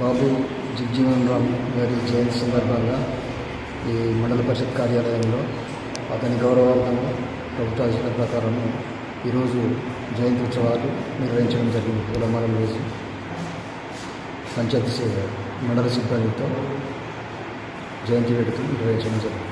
బాబు జగ్జీవన్ రామ్ గారి జయంతి సందర్భంగా ఈ మండల పరిషత్ కార్యాలయంలో అతని గౌరవార్థంగా ప్రభుత్వ ఆదేశాల ప్రకారం ఈరోజు జయంతి ఉత్సవాలు నిర్వహించడం జరిగింది. పూలమాలలు వేసి పంచాయతీ చేశారు మండల సిబ్బందితో జయంతి వేడుకలు నిర్వహించడం జరిగింది.